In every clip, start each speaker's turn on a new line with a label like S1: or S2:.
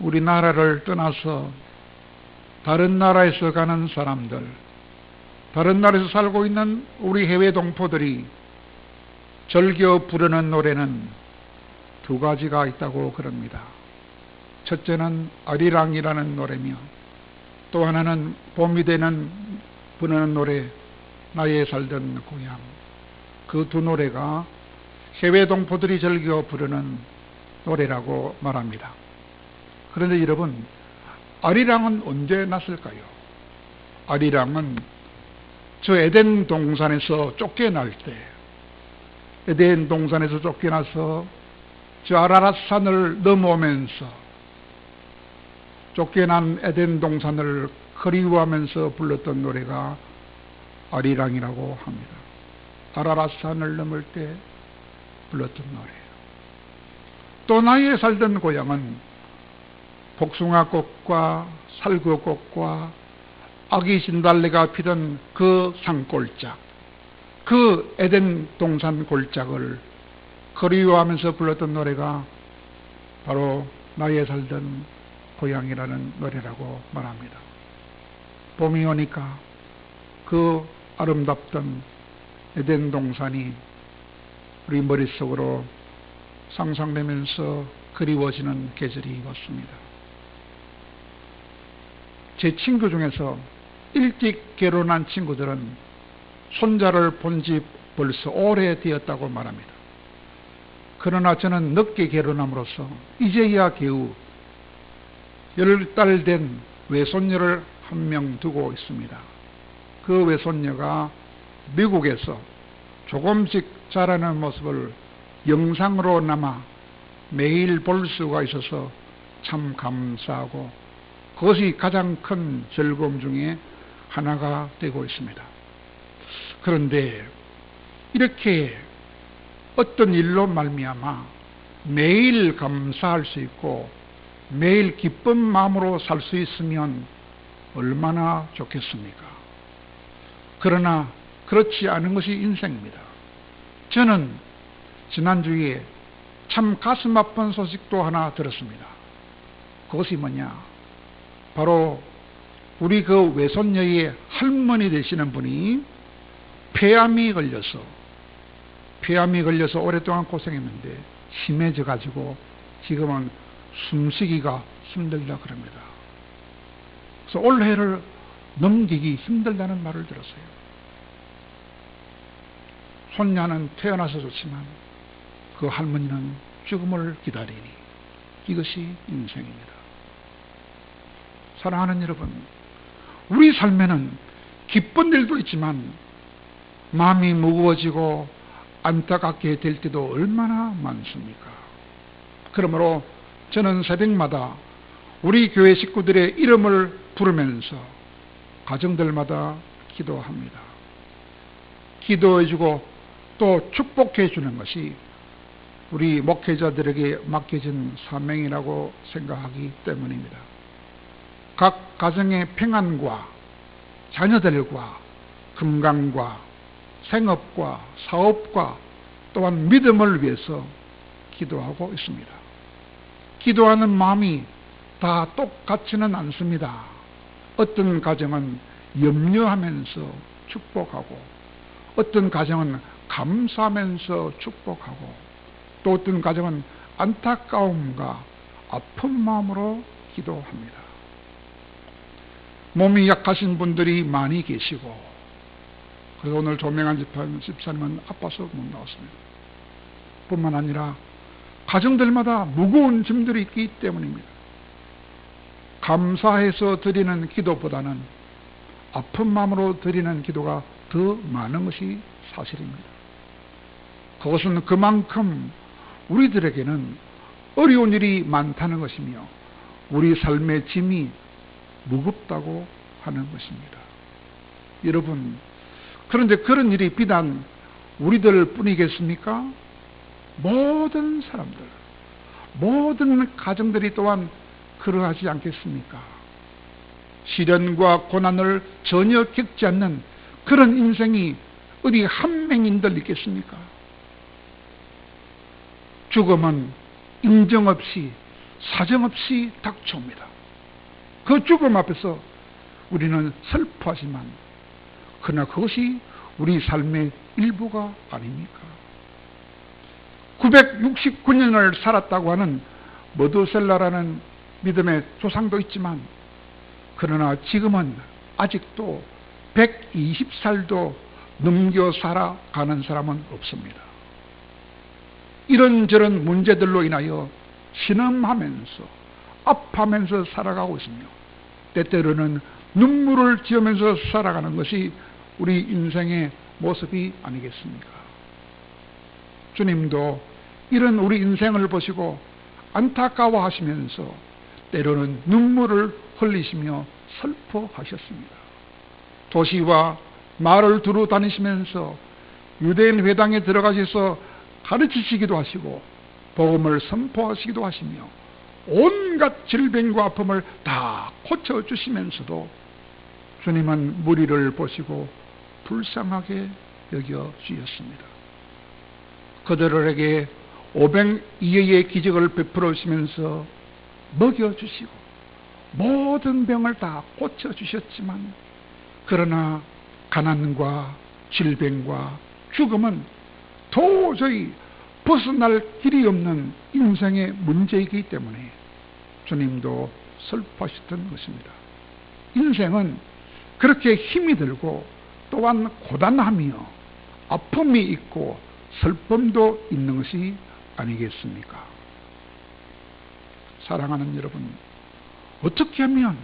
S1: 우리나라를 떠나서 다른 나라에서 가는 사람들, 다른 나라에서 살고 있는 우리 해외 동포들이 즐겨 부르는 노래는 두 가지가 있다고 그럽니다. 첫째는 아리랑이라는 노래며 또 하나는 봄이 되는 부르는 노래 나의 살던 고향 그 두 노래가 해외 동포들이 즐겨 부르는 노래라고 말합니다. 그런데 여러분 아리랑은 언제 났을까요? 아리랑은 저 에덴 동산에서 쫓겨날 때 에덴 동산에서 쫓겨나서 저 아라랏 산을 넘어오면서 쫓겨난 에덴 동산을 그리워하면서 불렀던 노래가 아리랑이라고 합니다. 아라라산을 넘을 때 불렀던 노래예요. 또 나의 살던 고향은 복숭아꽃과 살구꽃과 아기 신달래가 피던 그 산골짝, 그 에덴 동산 골짝을 그리워하면서 불렀던 노래가 바로 나의 살던 고향이라는 노래라고 말합니다. 봄이 오니까 그 아름답던 에덴 동산이 우리 머릿속으로 상상되면서 그리워지는 계절이 왔습니다. 제 친구 중에서 일찍 결혼한 친구들은 손자를 본 지 벌써 오래되었다고 말합니다. 그러나 저는 늦게 결혼함으로써 이제야 겨우 열 달 된 외손녀를 한 명 두고 있습니다. 그 외손녀가 미국에서 조금씩 자라는 모습을 영상으로 남아 매일 볼 수가 있어서 참 감사하고 그것이 가장 큰 즐거움 중에 하나가 되고 있습니다. 그런데 이렇게 어떤 일로 말미암아 매일 감사할 수 있고 매일 기쁜 마음으로 살 수 있으면 얼마나 좋겠습니까? 그러나 그렇지 않은 것이 인생입니다. 저는 지난주에 참 가슴 아픈 소식도 하나 들었습니다. 그것이 뭐냐? 바로 우리 그 외손녀의 할머니 되시는 분이 폐암이 걸려서 폐암이 걸려서 오랫동안 고생했는데 심해져 가지고 지금은 숨쉬기가 힘들다 그럽니다. 그래서 올해를 넘기기 힘들다는 말을 들었어요. 손녀는 태어나서 좋지만 그 할머니는 죽음을 기다리니 이것이 인생입니다. 사랑하는 여러분, 우리 삶에는 기쁜 일도 있지만 마음이 무거워지고 안타깝게 될 때도 얼마나 많습니까? 그러므로 저는 새벽마다 우리 교회 식구들의 이름을 부르면서 가정들마다 기도합니다. 기도해주고 또 축복해주는 것이 우리 목회자들에게 맡겨진 사명이라고 생각하기 때문입니다. 각 가정의 평안과 자녀들과 건강과 생업과 사업과 또한 믿음을 위해서 기도하고 있습니다. 기도하는 마음이 다 똑같지는 않습니다. 어떤 가정은 염려하면서 축복하고 어떤 가정은 감사하면서 축복하고 또 어떤 가정은 안타까움과 아픈 마음으로 기도합니다. 몸이 약하신 분들이 많이 계시고 그래서 오늘 조명한 집사님은 아파서 못 나왔습니다. 뿐만 아니라 가정들마다 무거운 짐들이 있기 때문입니다. 감사해서 드리는 기도보다는 아픈 마음으로 드리는 기도가 더 많은 것이 사실입니다. 그것은 그만큼 우리들에게는 어려운 일이 많다는 것이며 우리 삶의 짐이 무겁다고 하는 것입니다. 여러분, 그런데 그런 일이 비단 우리들 뿐이겠습니까? 모든 사람들, 모든 가정들이 또한 그러하지 않겠습니까? 시련과 고난을 전혀 겪지 않는 그런 인생이 어디 한 명인들 있겠습니까? 죽음은 인정 없이 사정 없이 닥쳐옵니다. 그 죽음 앞에서 우리는 슬퍼하지만 그러나 그것이 우리 삶의 일부가 아닙니까? 969년을 살았다고 하는 머드셀라라는 믿음의 조상도 있지만 그러나 지금은 아직도 120살도 넘겨 살아가는 사람은 없습니다. 이런저런 문제들로 인하여 신음하면서 아파하면서 살아가고 있으며 때때로는 눈물을 지으면서 살아가는 것이 우리 인생의 모습이 아니겠습니까? 주님도 이런 우리 인생을 보시고 안타까워 하시면서 때로는 눈물을 흘리시며 슬퍼하셨습니다. 도시와 마을을 두루 다니시면서 유대인 회당에 들어가셔서 가르치시기도 하시고 복음을 선포하시기도 하시며 온갖 질병과 아픔을 다 고쳐주시면서도 주님은 무리를 보시고 불쌍하게 여겨 주셨습니다. 그들에게 오병 이해의 기적을 베풀어 주시면서 먹여 주시고 모든 병을 다 고쳐 주셨지만 그러나 가난과 질병과 죽음은 도저히 벗어날 길이 없는 인생의 문제이기 때문에 주님도 슬퍼하셨던 것입니다. 인생은 그렇게 힘이 들고 또한 고단하며 아픔이 있고 슬픔도 있는 것이 아니겠습니까? 사랑하는 여러분, 어떻게 하면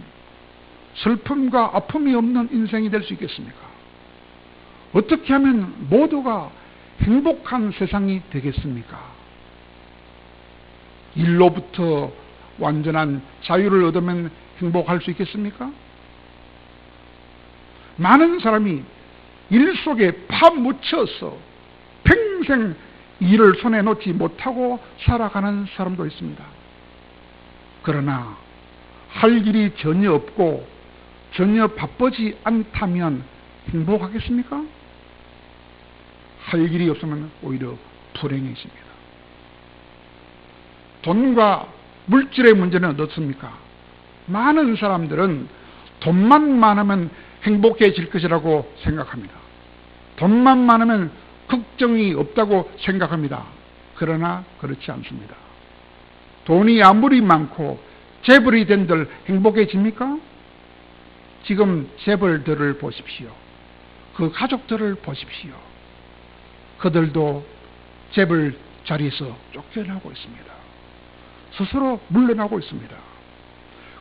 S1: 슬픔과 아픔이 없는 인생이 될 수 있겠습니까? 어떻게 하면 모두가 행복한 세상이 되겠습니까? 일로부터 완전한 자유를 얻으면 행복할 수 있겠습니까? 많은 사람이 일 속에 파묻혀서 평생 일을 손에 놓지 못하고 살아가는 사람도 있습니다. 그러나 할 일이 전혀 없고 전혀 바쁘지 않다면 행복하겠습니까? 할 일이 없으면 오히려 불행해집니다. 돈과 물질의 문제는 어떻습니까? 많은 사람들은 돈만 많으면 행복해질 것이라고 생각합니다. 돈만 많으면 걱정이 없다고 생각합니다. 그러나 그렇지 않습니다. 돈이 아무리 많고 재벌이 된들 행복해집니까? 지금 재벌들을 보십시오. 그 가족들을 보십시오. 그들도 재벌 자리에서 쫓겨나고 있습니다. 스스로 물러나고 있습니다.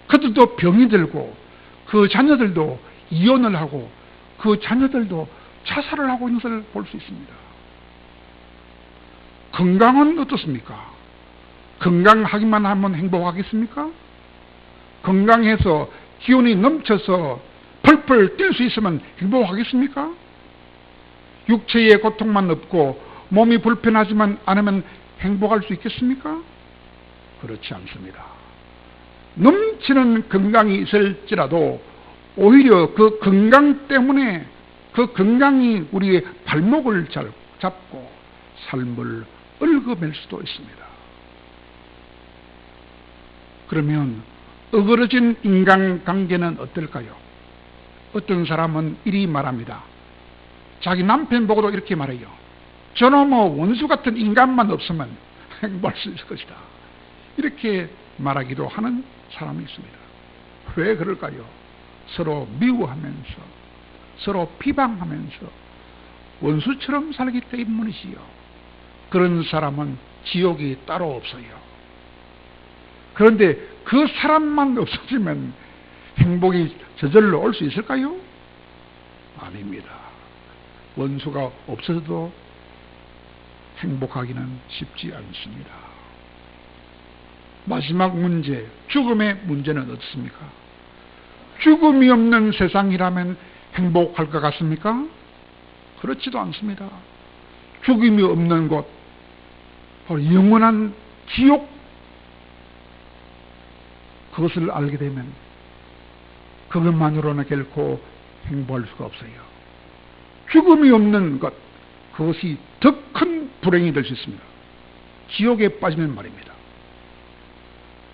S1: 그들도 병이 들고 그 자녀들도 이혼을 하고 그 자녀들도 자살을 하고 있는 것을 볼 수 있습니다. 건강은 어떻습니까? 건강하기만 하면 행복하겠습니까? 건강해서 기운이 넘쳐서 펄펄 뛸 수 있으면 행복하겠습니까? 육체의 고통만 없고 몸이 불편하지만 않으면 행복할 수 있겠습니까? 그렇지 않습니다. 넘치는 건강이 있을지라도 오히려 그 건강 때문에 그 건강이 우리의 발목을 잡고 삶을 얽어맬 수도 있습니다. 그러면 어그러진 인간관계는 어떨까요? 어떤 사람은 이리 말합니다. 자기 남편 보고도 이렇게 말해요. 저놈의 원수 같은 인간만 없으면 행복할 수 있을 것이다. 이렇게 말하기도 하는 사람이 있습니다. 왜 그럴까요? 서로 미워하면서 서로 비방하면서 원수처럼 살기 때문이지요. 그런 사람은 지옥이 따로 없어요. 그런데 그 사람만 없어지면 행복이 저절로 올 수 있을까요? 아닙니다. 원수가 없어도 행복하기는 쉽지 않습니다. 마지막 문제, 죽음의 문제는 어떻습니까? 죽음이 없는 세상이라면 행복할 것 같습니까? 그렇지도 않습니다. 죽음이 없는 곳, 바로 영원한 지옥, 그것을 알게 되면 그것만으로는 결코 행복할 수가 없어요. 죽음이 없는 것, 그것이 더 큰 불행이 될 수 있습니다. 지옥에 빠지면 말입니다.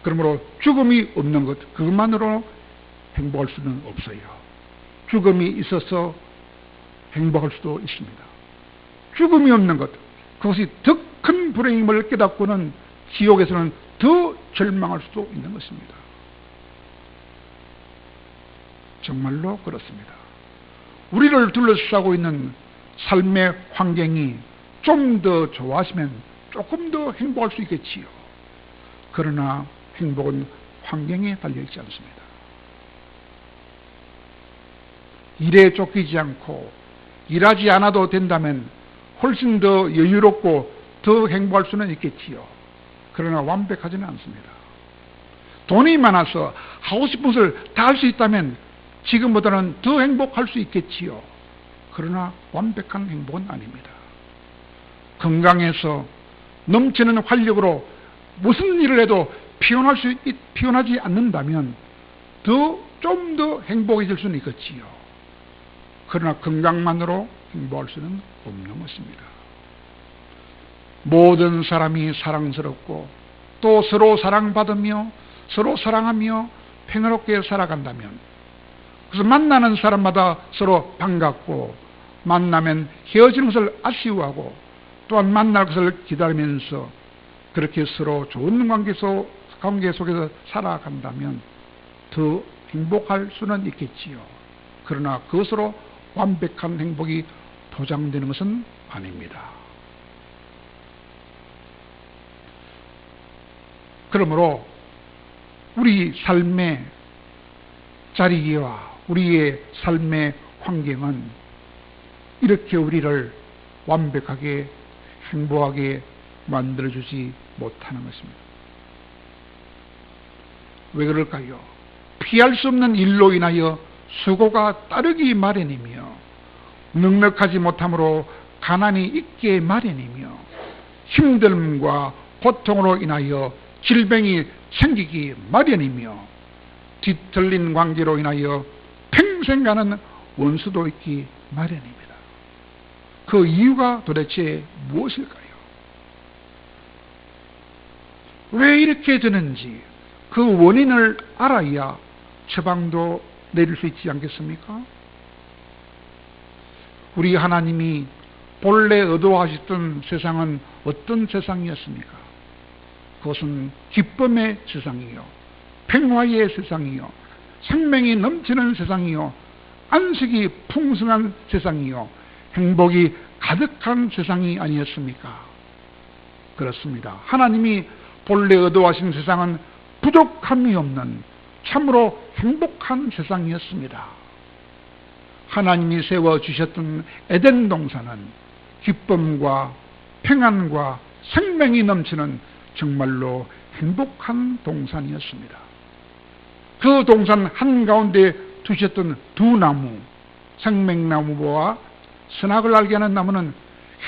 S1: 그러므로 죽음이 없는 것, 그것만으로 행복할 수는 없어요. 죽음이 있어서 행복할 수도 있습니다. 죽음이 없는 것, 그것이 더 큰 불행임을 깨닫고는 지옥에서는 더 절망할 수도 있는 것입니다. 정말로 그렇습니다. 우리를 둘러싸고 있는 삶의 환경이 좀 더 좋아지면 조금 더 행복할 수 있겠지요. 그러나 행복은 환경에 달려있지 않습니다. 일에 쫓기지 않고 일하지 않아도 된다면 훨씬 더 여유롭고 더 행복할 수는 있겠지요. 그러나 완벽하지는 않습니다. 돈이 많아서 하고 싶은 것을 다 할 수 있다면 지금보다는 더 행복할 수 있겠지요. 그러나 완벽한 행복은 아닙니다. 건강해서 넘치는 활력으로 무슨 일을 해도 피곤할 수, 피곤하지 않는다면 더, 좀 더 행복해질 수는 있겠지요. 그러나 건강만으로 행복할 수는 없는 것입니다. 모든 사람이 사랑스럽고 또 서로 사랑받으며 서로 사랑하며 평화롭게 살아간다면 그래서 만나는 사람마다 서로 반갑고 만나면 헤어지는 것을 아쉬워하고 또한 만날 것을 기다리면서 그렇게 서로 좋은 관계, 속, 관계 속에서 살아간다면 더 행복할 수는 있겠지요. 그러나 그것으로 완벽한 행복이 보장되는 것은 아닙니다. 그러므로 우리 삶의 자리와 우리의 삶의 환경은 이렇게 우리를 완벽하게 행복하게 만들어주지 못하는 것입니다. 왜 그럴까요? 피할 수 없는 일로 인하여 수고가 따르기 마련이며 넉넉하지 못함으로 가난이 있게 마련이며 힘듦과 고통으로 인하여 질병이 생기기 마련이며 뒤틀린 관계로 인하여 평생 가는 원수도 있기 마련입니다. 그 이유가 도대체 무엇일까요? 왜 이렇게 되는지 그 원인을 알아야 처방도 내릴 수 있지 않겠습니까? 우리 하나님이 본래 의도하셨던 세상은 어떤 세상이었습니까? 그것은 기쁨의 세상이요. 평화의 세상이요. 생명이 넘치는 세상이요. 안식이 풍성한 세상이요. 행복이 가득한 세상이 아니었습니까? 그렇습니다. 하나님이 본래 의도하신 세상은 부족함이 없는 참으로 행복한 세상이었습니다. 하나님이 세워주셨던 에덴 동산은 기쁨과 평안과 생명이 넘치는 정말로 행복한 동산이었습니다. 그 동산 한가운데 두셨던 두 나무, 생명나무와 선악을 알게 하는 나무는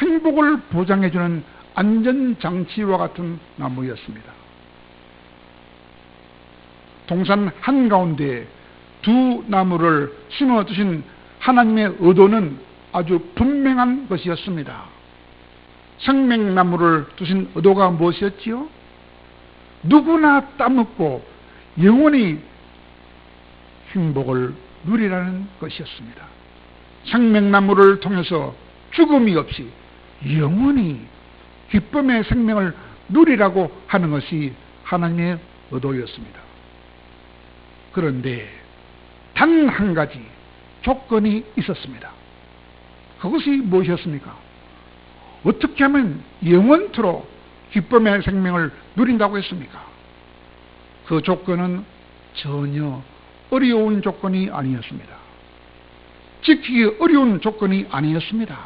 S1: 행복을 보장해주는 안전장치와 같은 나무였습니다. 동산 한가운데 두 나무를 심어 두신 하나님의 의도는 아주 분명한 것이었습니다. 생명나무를 두신 의도가 무엇이었지요? 누구나 따먹고 영원히 행복을 누리라는 것이었습니다. 생명나무를 통해서 죽음이 없이 영원히 기쁨의 생명을 누리라고 하는 것이 하나님의 의도였습니다. 그런데 단 한 가지 조건이 있었습니다. 그것이 무엇이었습니까? 어떻게 하면 영원토록 기쁨의 생명을 누린다고 했습니까? 그 조건은 전혀 어려운 조건이 아니었습니다. 지키기 어려운 조건이 아니었습니다.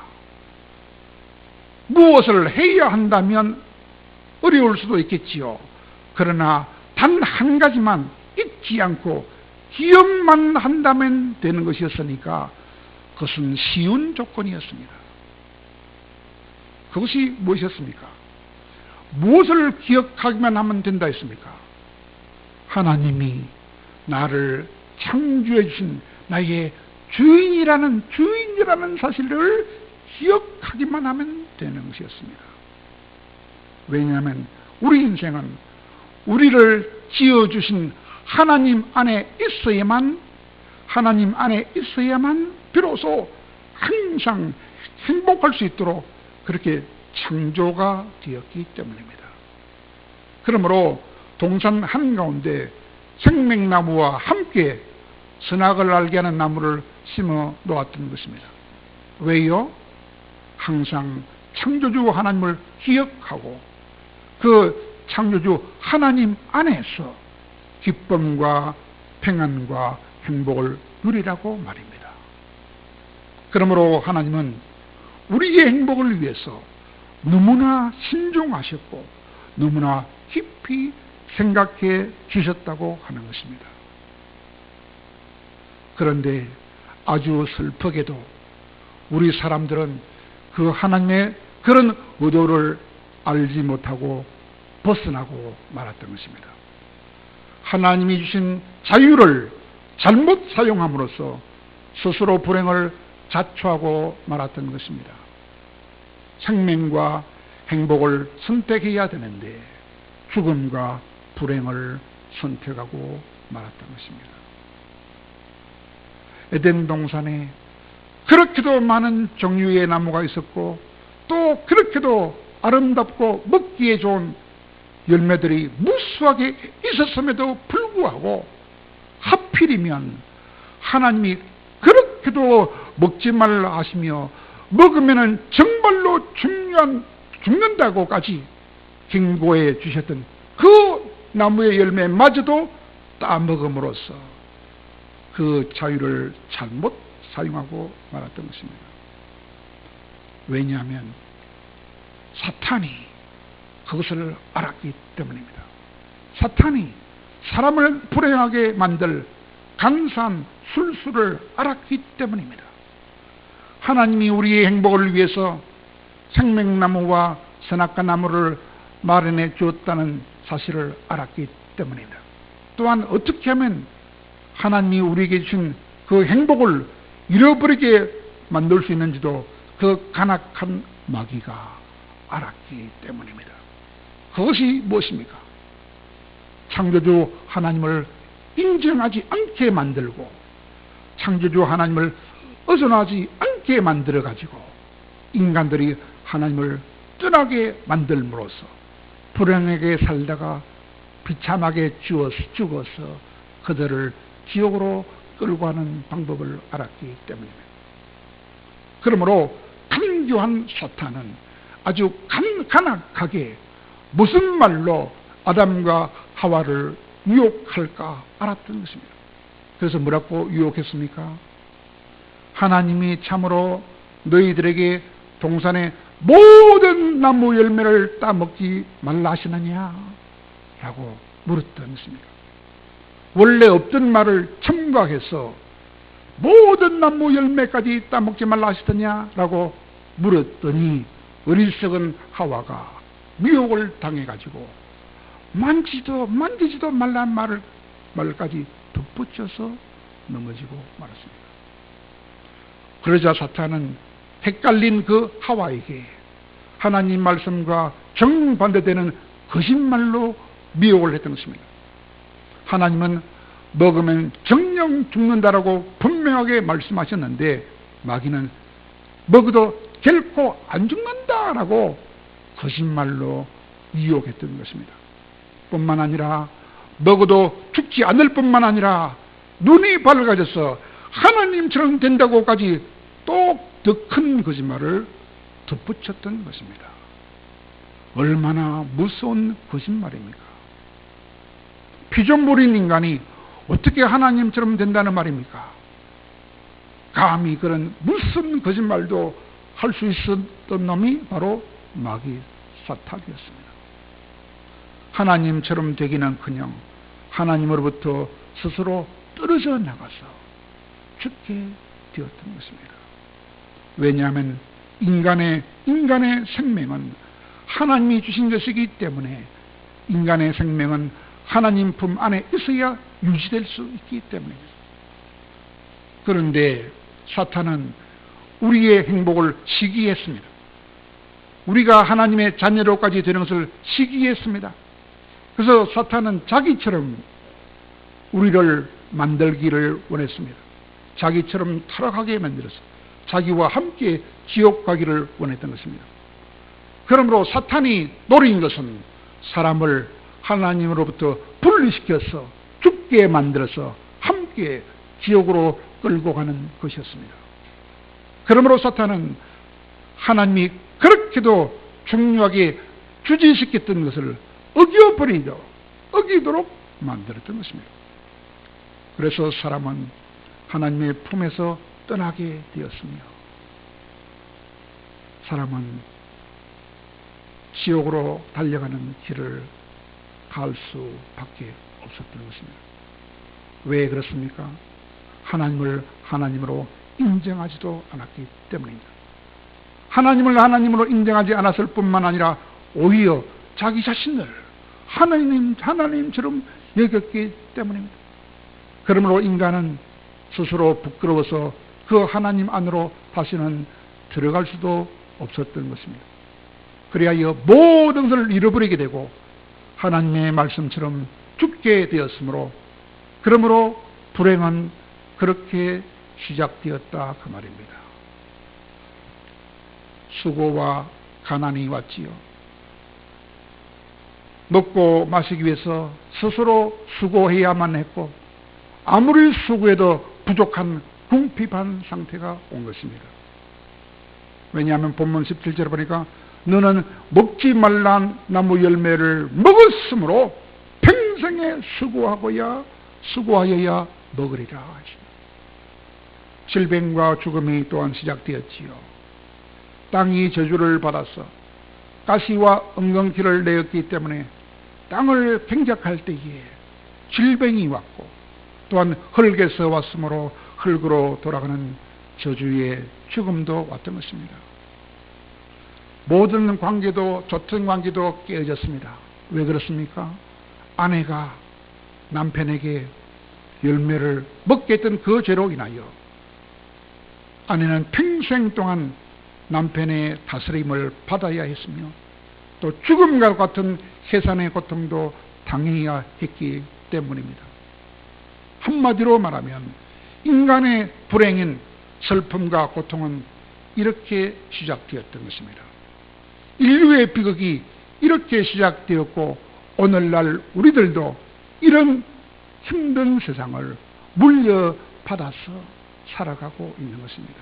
S1: 무엇을 해야 한다면 어려울 수도 있겠지요. 그러나 단 한 가지만 잊지 않고 기억만 한다면 되는 것이었으니까 그것은 쉬운 조건이었습니다. 그것이 무엇이었습니까? 무엇을 기억하기만 하면 된다 했습니까? 하나님이 나를 창조해 주신 나의 주인이라는 주인이라는 사실을 기억하기만 하면 되는 것이었습니다. 왜냐하면 우리 인생은 우리를 지어주신 하나님 안에 있어야만 하나님 안에 있어야만 비로소 항상 행복할 수 있도록 그렇게 창조가 되었기 때문입니다. 그러므로 동산 한가운데 생명나무와 함께 선악을 알게 하는 나무를 심어 놓았던 것입니다. 왜요? 항상 창조주 하나님을 기억하고 그 창조주 하나님 안에서 기쁨과 평안과 행복을 누리라고 말입니다. 그러므로 하나님은 우리의 행복을 위해서 너무나 신중하셨고 너무나 깊이 생각해 주셨다고 하는 것입니다. 그런데 아주 슬프게도 우리 사람들은 그 하나님의 그런 의도를 알지 못하고 벗어나고 말았던 것입니다. 하나님이 주신 자유를 잘못 사용함으로써 스스로 불행을 자초하고 말았던 것입니다. 생명과 행복을 선택해야 되는데 죽음과 불행을 선택하고 말았던 것입니다. 에덴 동산에 그렇게도 많은 종류의 나무가 있었고 또 그렇게도 아름답고 먹기에 좋은 열매들이 무수하게 있었음에도 불구하고 하필이면 하나님이 그렇게도 먹지 말라 하시며 먹으면 정말로 중요한 죽는다고까지 경고해 주셨던 그 나무의 열매마저도 따먹음으로써 그 자유를 잘못 사용하고 말았던 것입니다. 왜냐하면 사탄이 그것을 알았기 때문입니다. 사탄이 사람을 불행하게 만들 강산 술수를 알았기 때문입니다. 하나님이 우리의 행복을 위해서 생명나무와 선악과 나무를 마련해 주었다는 사실을 알았기 때문입니다. 또한 어떻게 하면 하나님이 우리에게 주신 그 행복을 잃어버리게 만들 수 있는지도 그 간악한 마귀가 알았기 때문입니다. 그것이 무엇입니까? 창조주 하나님을 인정하지 않게 만들고 창조주 하나님을 어선하지 않게 만들어 가지고 인간들이 하나님을 떠나게 만들므로써 불행하게 살다가 비참하게 죽어서, 그들을 지옥으로 끌고 가는 방법을 알았기 때문입니다. 그러므로 강교한 사탄은 아주 간간하게 무슨 말로 아담과 하와를 유혹할까 알았던 것입니다. 그래서 뭐라고 유혹했습니까? 하나님이 참으로 너희들에게 동산의 모든 나무 열매를 따먹지 말라 하시느냐? 라고 물었던 것입니다. 원래 없던 말을 첨가해서 모든 나무 열매까지 따먹지 말라 하시더냐? 라고 물었더니 어리석은 하와가 미혹을 당해가지고 만지도 만지지도 말란 말을 말까지 덧붙여서 넘어지고 말았습니다. 그러자 사탄은 헷갈린 그 하와에게 하나님 말씀과 정반대되는 거짓말로 미혹을 했던 것입니다. 하나님은 먹으면 정령 죽는다라고 분명하게 말씀하셨는데 마귀는 먹어도 결코 안 죽는다라고 거짓말로 유혹했던 것입니다. 뿐만 아니라 먹어도 죽지 않을 뿐만 아니라 눈이 밝아져서 하나님처럼 된다고까지 또 더 큰 거짓말을 덧붙였던 것입니다. 얼마나 무서운 거짓말입니까? 피조물인 인간이 어떻게 하나님처럼 된다는 말입니까? 감히 그런 무슨 거짓말도 할 수 있었던 놈이 바로 마귀 사탄이었습니다. 하나님처럼 되기는 그냥 하나님으로부터 스스로 떨어져 나가서 죽게 되었던 것입니다. 왜냐하면 인간의 인간의 생명은 하나님이 주신 것이기 때문에 인간의 생명은 하나님 품 안에 있어야 유지될 수 있기 때문입니다. 그런데 사탄은 우리의 행복을 시기했습니다. 우리가 하나님의 자녀로까지 되는 것을 시기했습니다. 그래서 사탄은 자기처럼 우리를 만들기를 원했습니다. 자기처럼 타락하게 만들어서 자기와 함께 지옥 가기를 원했던 것입니다. 그러므로 사탄이 노린 것은 사람을 하나님으로부터 분리시켜서 죽게 만들어서 함께 지옥으로 끌고 가는 것이었습니다. 그러므로 사탄은 하나님이 그렇게도 중요하게 주지시켰던 것을 어겨버리도록 어기도록 만들었던 것입니다. 그래서 사람은 하나님의 품에서 떠나게 되었으며 사람은 지옥으로 달려가는 길을 갈 수밖에 없었던 것입니다. 왜 그렇습니까? 하나님을 하나님으로 인정하지도 않았기 때문입니다. 하나님을 하나님으로 인정하지 않았을 뿐만 아니라 오히려 자기 자신을 하나님, 하나님처럼 여겼기 때문입니다. 그러므로 인간은 스스로 부끄러워서 그 하나님 안으로 다시는 들어갈 수도 없었던 것입니다. 그리하여 모든 것을 잃어버리게 되고 하나님의 말씀처럼 죽게 되었으므로 그러므로 불행은 그렇게 시작되었다 그 말입니다. 수고와 가난이 왔지요. 먹고 마시기 위해서 스스로 수고해야만 했고 아무리 수고해도 부족한 궁핍한 상태가 온 것입니다. 왜냐하면 본문 17절에 보니까 너는 먹지 말란 나무 열매를 먹었으므로 평생에 수고하고야 수고하여야 먹으리라 하십니다. 질병과 죽음이 또한 시작되었지요. 땅이 저주를 받아서 가시와 엉겅퀴를 내었기 때문에 땅을 팽작할 때에 질병이 왔고 또한 흙에서 왔으므로 흙으로 돌아가는 저주의 죽음도 왔던 것입니다. 모든 관계도 좋던 관계도 깨어졌습니다. 왜 그렇습니까? 아내가 남편에게 열매를 먹게 했던 그 죄로 인하여 아내는 평생 동안 남편의 다스림을 받아야 했으며 또 죽음과 같은 해산의 고통도 당해야 했기 때문입니다. 한마디로 말하면 인간의 불행인 슬픔과 고통은 이렇게 시작되었던 것입니다. 인류의 비극이 이렇게 시작되었고 오늘날 우리들도 이런 힘든 세상을 물려받아서 살아가고 있는 것입니다.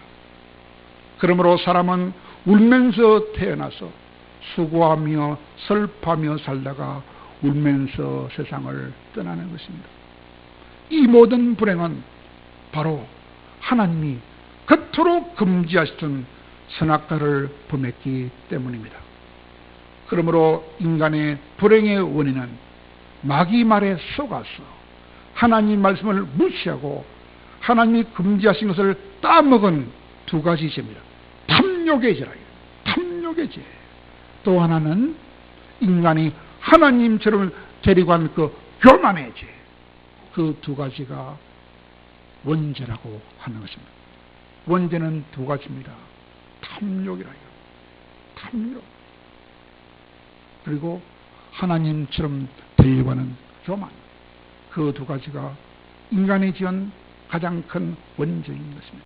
S1: 그러므로 사람은 울면서 태어나서 수고하며 슬퍼하며 살다가 울면서 세상을 떠나는 것입니다. 이 모든 불행은 바로 하나님이 그토록 금지하시던 선악과를 범했기 때문입니다. 그러므로 인간의 불행의 원인은 마귀 말에 속아서 하나님 말씀을 무시하고 하나님이 금지하신 것을 따먹은 두 가지 죄입니다. 탐욕의 죄라. 탐욕의 죄. 또 하나는 인간이 하나님처럼 데리고 한그 교만의 죄. 그 두 가지가 원죄라고 하는 것입니다. 원죄는 두 가지입니다. 탐욕이라요. 탐욕. 그리고 하나님처럼 되려고 하는 교만. 그 두 가지가 인간이 지은 가장 큰 원죄인 것입니다.